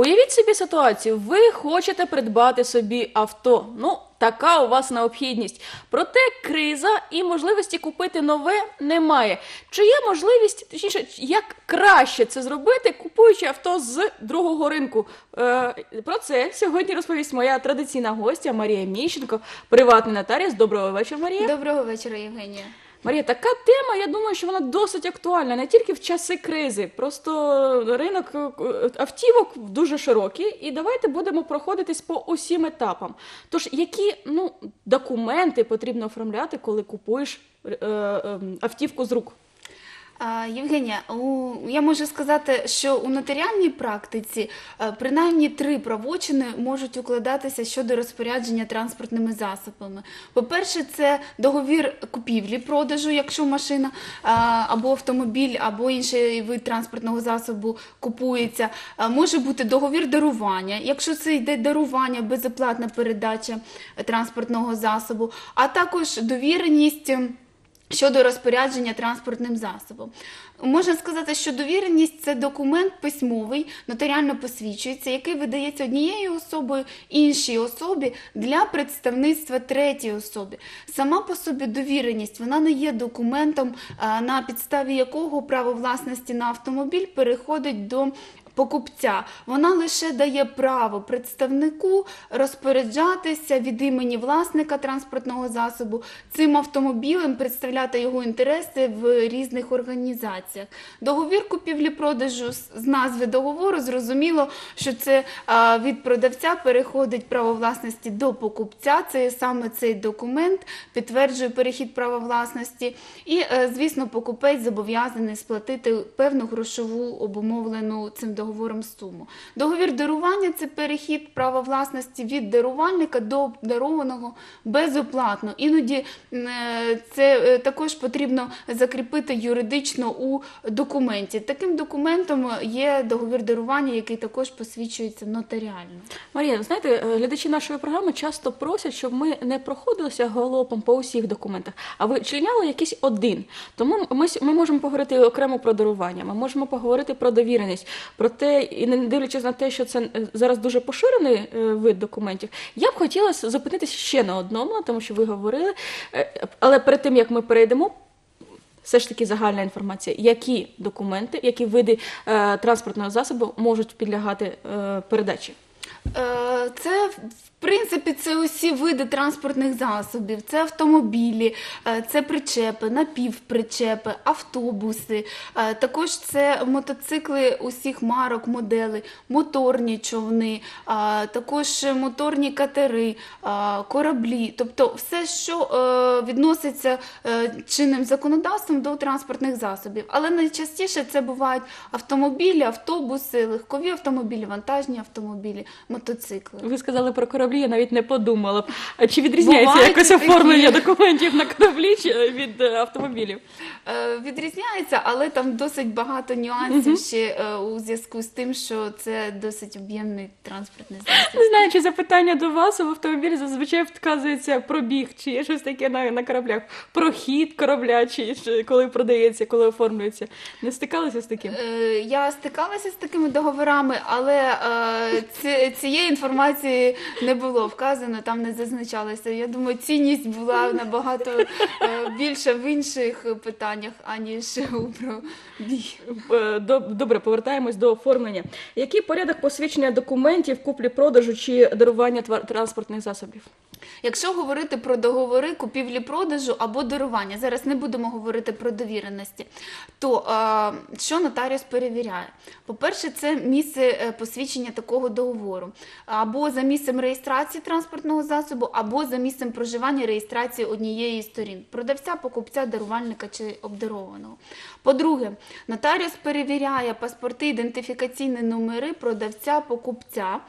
Уявіть собі ситуацію, ви хочете придбати собі авто. Ну, така у вас необхідність. Проте криза і можливості купити нове немає. Чи є можливість, точніше, як краще це зробити, купуючи авто з другого ринку? Е, про це сьогодні розповість моя традиційна гостя Марія Міщенко, приватний нотаріус. Доброго вечора, Марія. Доброго вечора, Євгенія. Марія, така тема, я думаю, що вона досить актуальна не тільки в часи кризи. Просто ринок е, автівок дуже широкий, і давайте будемо проходитись по усім етапам. Тож, які ну, документи потрібно оформляти, коли купуєш е, е, автівку з рук? Євгенія, у, я можу сказати, що у нотаріальній практиці е, принаймні три правочини можуть укладатися щодо розпорядження транспортними засобами. По-перше, це договір купівлі-продажу, якщо машина або автомобіль, або інший вид транспортного засобу купується. Може бути договір дарування, якщо це йде дарування, безоплатна передача е, транспортного засобу, а також довіреність. Щодо розпорядження транспортним засобом, можна сказати, що довіреність це документ письмовий, нотаріально посвідчується, який видається однією особою іншій особі для представництва третій особі. Сама по собі довіреність вона не є документом, на підставі якого право власності на автомобіль переходить до покупця. Вона лише дає право представнику розпоряджатися від імені власника транспортного засобу цим автомобілем, представляти його інтереси в різних організаціях. Договір купівлі-продажу з назви договору зрозуміло, що це від продавця переходить право власності до покупця. Це саме цей документ підтверджує перехід права власності. І, е, звісно, покупець зобов'язаний сплатити певну грошову обумовлену цим договором суму. Договір дарування це перехід права власності від дарувальника до обдарованого безоплатно. Іноді е, це е, також потрібно закріпити юридично у документі. Таким документом є договір дарування, який також посвідчується нотаріально. Марія, знаєте, е, глядачі нашої програми часто просять, щоб ми не проходилися галопом по усіх документах, а вичленяли якийсь один. Тому ми, ми можемо поговорити окремо про дарування, ми можемо поговорити про довіреність. Проте, і не дивлячись на те, що це е, зараз дуже поширений е, вид документів, я б хотіла зупинитися ще на одному, тому що ви говорили. Е, Але перед тим як ми перейдемо. Все ж таки загальна інформація, які документи, які види е, транспортного засобу можуть підлягати е, передачі. Е, Це в принципі це усі види транспортних засобів, це автомобілі, е, це причепи, напівпричепи, автобуси. е, Також це мотоцикли усіх марок, моделей, моторні човни, також моторні катери, кораблі. Тобто все, що відноситься чинним законодавством до транспортних засобів. Але найчастіше це бувають автомобілі, автобуси, легкові автомобілі, вантажні автомобілі, мотоцикли. Ви сказали про кораблі, я навіть не подумала. А Чи відрізняється Бувають якось такі. оформлення документів на кораблі чи е, від е, автомобілів? Е, Відрізняється, але там досить багато нюансів ще е, у зв'язку з тим, що це досить об'ємний транспортний засіб. Не знаю, чи запитання до вас в автомобілі зазвичай вказується пробіг, чи є щось таке на, на кораблях, прохід корабля, чи, чи коли продається, коли оформлюється. Не стикалися з таким? Е, Я стикалася з такими договорами, але е, ці- цієї інформації не було вказано, там не зазначалося. Я думаю, цінність була набагато е, більша в інших питаннях, аніж у пробіг. Е, доб- Добре, повертаємось до оформлення. Який порядок посвідчення документів, куплі-продажу чи дарування твар- транспортних засобів? Якщо говорити про договори купівлі-продажу або дарування, зараз не будемо говорити про довіреності, то е, що нотаріус перевіряє? По-перше, це місце е, посвідчення такого договору, або за місцем реєстрації транспортного засобу, або за місцем проживання реєстрації однієї з сторін продавця, покупця, дарувальника чи обдарованого. По-друге, нотаріус перевіряє паспорти, ідентифікаційні номери продавця, покупця.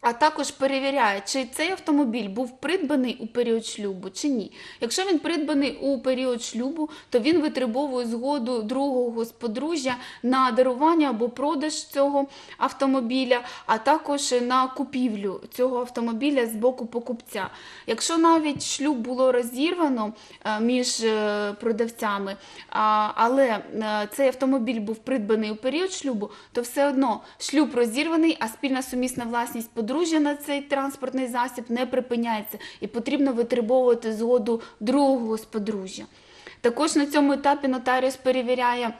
А також перевіряє, чи цей автомобіль був придбаний у період шлюбу чи ні. Якщо він придбаний у період шлюбу, то він витребовує згоду другого з подружжя на дарування або продаж цього автомобіля, а також на купівлю цього автомобіля з боку покупця. Якщо навіть шлюб було розірвано е, між е, продавцями, але е, цей автомобіль був придбаний у період шлюбу, то все одно шлюб розірваний, а спільна сумісна власність подружжя на цей транспортний засіб не припиняється і потрібно витребовувати згоду другого з подружжя. Також на цьому етапі нотаріус перевіряє.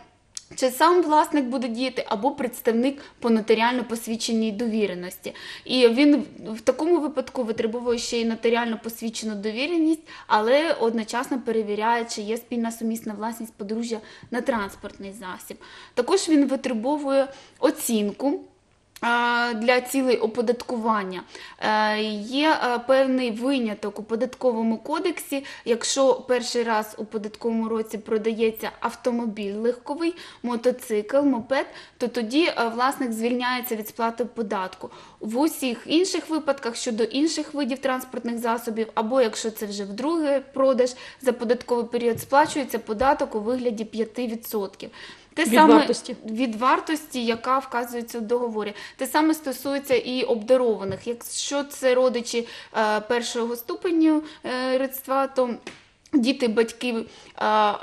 Чи сам власник буде діяти або представник по нотаріально посвідченій довіреності. І він в такому випадку витребовує ще й нотаріально посвідчену довіреність, але одночасно перевіряє, чи є спільна сумісна власність подружжя на транспортний засіб. Також він витребовує оцінку. Для цілей оподаткування Е, є е, певний виняток у податковому кодексі. Якщо перший раз у податковому році продається автомобіль легковий, мотоцикл, мопед, то тоді е, власник звільняється від сплати податку. В усіх інших випадках щодо інших видів транспортних засобів, або якщо це вже вдруге продаж за податковий період, сплачується податок у вигляді 5%. Те Від саме вартості. від вартості, яка вказується в договорі. Те саме стосується і обдарованих. Якщо це родичі е, першого ступеню е, родства, то діти, батьки,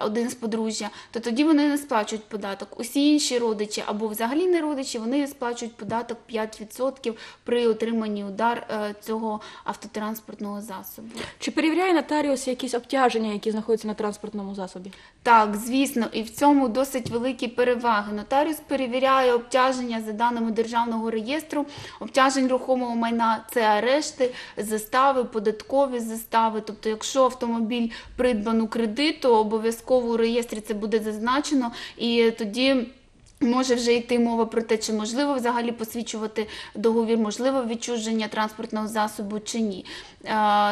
один з подружжя, то тоді вони не сплачують податок. Усі інші родичі або взагалі не родичі, вони сплачують податок 5% при отриманні удар е, цього автотранспортного засобу. Чи перевіряє нотаріус якісь обтяження, які знаходяться на транспортному засобі? Так, звісно, і в цьому досить великі переваги. Нотаріус перевіряє обтяження за даними державного реєстру. Обтяжень рухомого майна це арешти, застави, податкові застави. Тобто, якщо автомобіль придбан кредиту, обов'язково у реєстрі це буде зазначено, і тоді. Може вже йти мова про те, чи можливо взагалі посвідчувати договір, можливо відчуження транспортного засобу чи ні.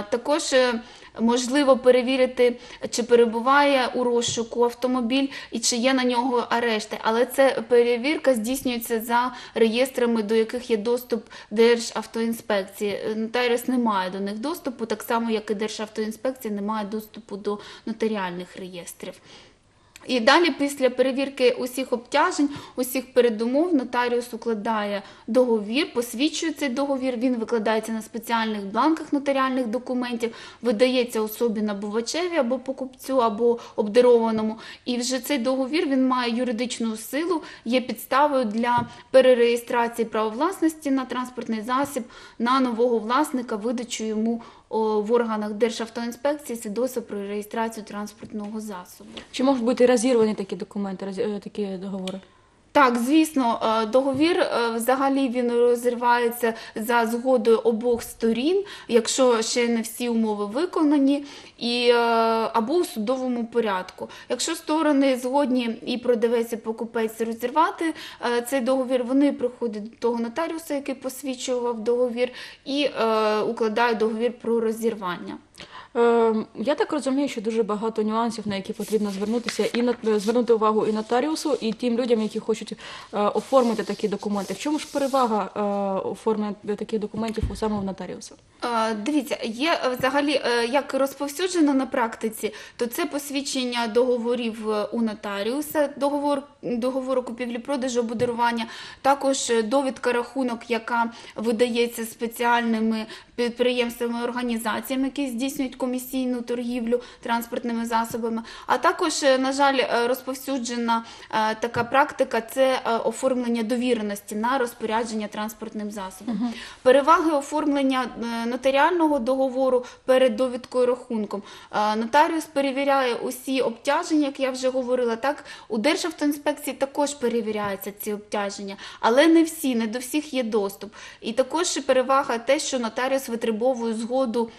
Також е, можливо перевірити, чи перебуває у розшуку автомобіль і чи є на нього арешти. Але це перевірка здійснюється за реєстрами, до яких є доступ Державтоінспекції. Е, Нотаріус не має до них доступу, так само як і Державтоінспекція не має доступу до нотаріальних реєстрів. І далі, після перевірки усіх обтяжень, усіх передумов, нотаріус укладає договір, посвідчує цей договір. Він викладається на спеціальних бланках нотаріальних документів, видається особі набувачеві або покупцю, або обдарованому. І вже цей договір він має юридичну силу, є підставою для перереєстрації права власності на транспортний засіб на нового власника, видачу йому в органах Державтоінспекції свідоцтво про реєстрацію транспортного засобу. Чи можуть бути розірвані такі документи, е, такі договори? Так, звісно, е, договір е, взагалі він розривається за згодою обох сторін, якщо ще не всі умови виконані, і, е, або в судовому порядку. Якщо сторони згодні і продавець і покупець розірвати цей договір, вони приходять до того нотаріуса, який посвідчував договір, і укладають договір про розірвання. Е, я так розумію, що дуже багато нюансів, на які потрібно звернутися і на е, звернути увагу і нотаріусу, і тим людям, які хочуть е, оформити такі документи. В чому ж перевага е, оформлення таких документів у саме в нотаріуса? Дивіться, є взагалі як розповсюджено на практиці, то це посвідчення договорів у нотаріуса, договор договору купівлі-продажу ободарування, також довідка рахунок, яка видається спеціальними підприємствами, організаціями, які здійснюють комісійну торгівлю транспортними засобами. А також, е, на жаль, е, розповсюджена е, така практика це оформлення довіреності на розпорядження транспортним засобом. Переваги оформлення нотаріального договору перед довідкою рахунком. Нотаріус перевіряє усі обтяження, як я вже говорила. Так у Державтоінспекції також перевіряються ці обтяження, але не всі, не до всіх є доступ. І також перевага те, що нотаріус витребовує згоду.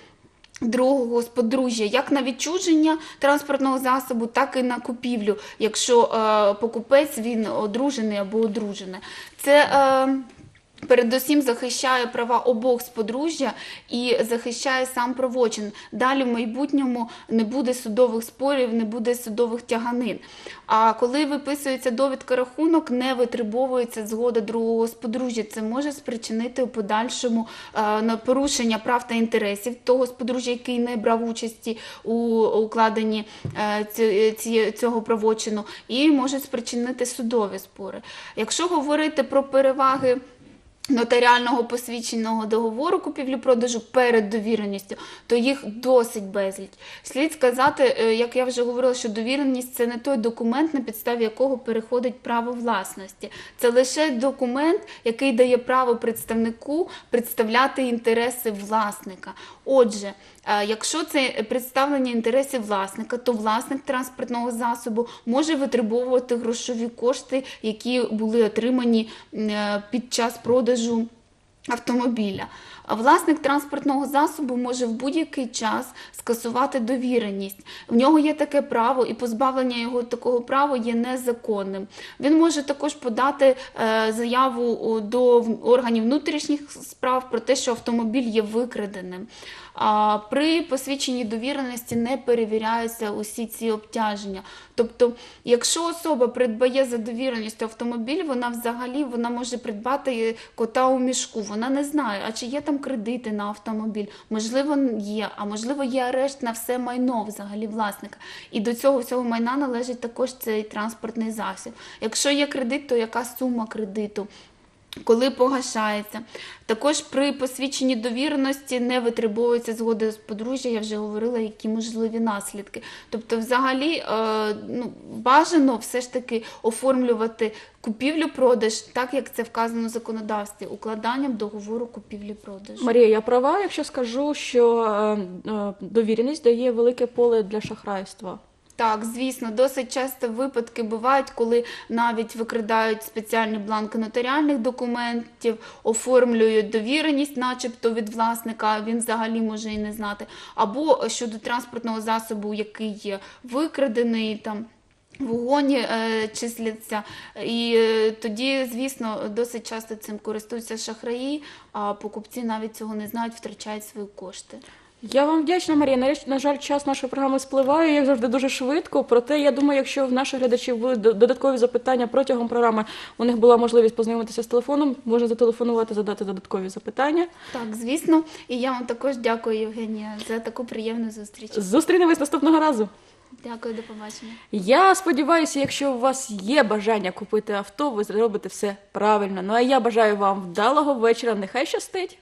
Другого з подружжя, як на відчуження транспортного засобу, так і на купівлю, якщо е, покупець він одружений або одружений. Це е, Передусім захищає права обох з подружжя і захищає сам правочин. Далі в майбутньому не буде судових спорів, не буде судових тяганин. А коли виписується довідка рахунок, не витребовується згода другого з подружжя. Це може спричинити у подальшому е, порушення прав та інтересів того з подружжя, який не брав участі у укладенні е, цього правочину, і може спричинити судові спори. Якщо говорити про переваги нотаріального посвідченого договору купівлі-продажу перед довіреністю, то їх досить безліч. Слід сказати, е, як я вже говорила, що довіреність це не той документ, на підставі якого переходить право власності. Це лише документ, який дає право представнику представляти інтереси власника. Отже, якщо це представлення інтересів власника, то власник транспортного засобу може витребовувати грошові кошти, які були отримані е, під час продажу автомобіля. Власник транспортного засобу може в будь-який час скасувати довіреність. В нього є таке право, і позбавлення його такого права є незаконним. Він може також подати е, заяву до органів внутрішніх справ про те, що автомобіль є викраденим. При посвідченні довіреності не перевіряються усі ці обтяження. Тобто, якщо особа придбає за довіреністю автомобіль, вона взагалі вона може придбати кота у мішку. Вона не знає, а чи є там кредити на автомобіль. Можливо, є, а можливо, є арешт на все майно взагалі власника. І до цього всього майна належить також цей транспортний засіб. Якщо є кредит, то яка сума кредиту? Коли погашається. Також при посвідченні довіреності не витребовується згода з подружжя, я вже говорила, які можливі наслідки. Тобто, взагалі, е, ну, бажано все ж таки оформлювати купівлю-продаж, так як це вказано в законодавстві, укладанням договору купівлі-продажу. Марія, я права, якщо скажу, що е, е, довіреність дає велике поле для шахрайства. Так, звісно, досить часто випадки бувають, коли навіть викрадають спеціальні бланки нотаріальних документів, оформлюють довіреність, начебто від власника, він взагалі може і не знати. Або щодо транспортного засобу, який є викрадений там. В угоні е, числяться, і е, тоді, звісно, досить часто цим користуються шахраї, а покупці навіть цього не знають, втрачають свої кошти. Я вам вдячна, Марія. На, на жаль, час нашої програми спливає, як завжди, дуже швидко. Проте, я думаю, якщо в наших глядачів були додаткові запитання протягом програми, у них була можливість познайомитися з телефоном, можна зателефонувати, задати додаткові запитання. Так, звісно, і я вам також дякую, Євгенія, за таку приємну зустріч. Зустрінемось наступного разу. Дякую, до побачення. Я сподіваюся, якщо у вас є бажання купити авто, ви зробите все правильно. Ну а я бажаю вам вдалого вечора. Нехай щастить.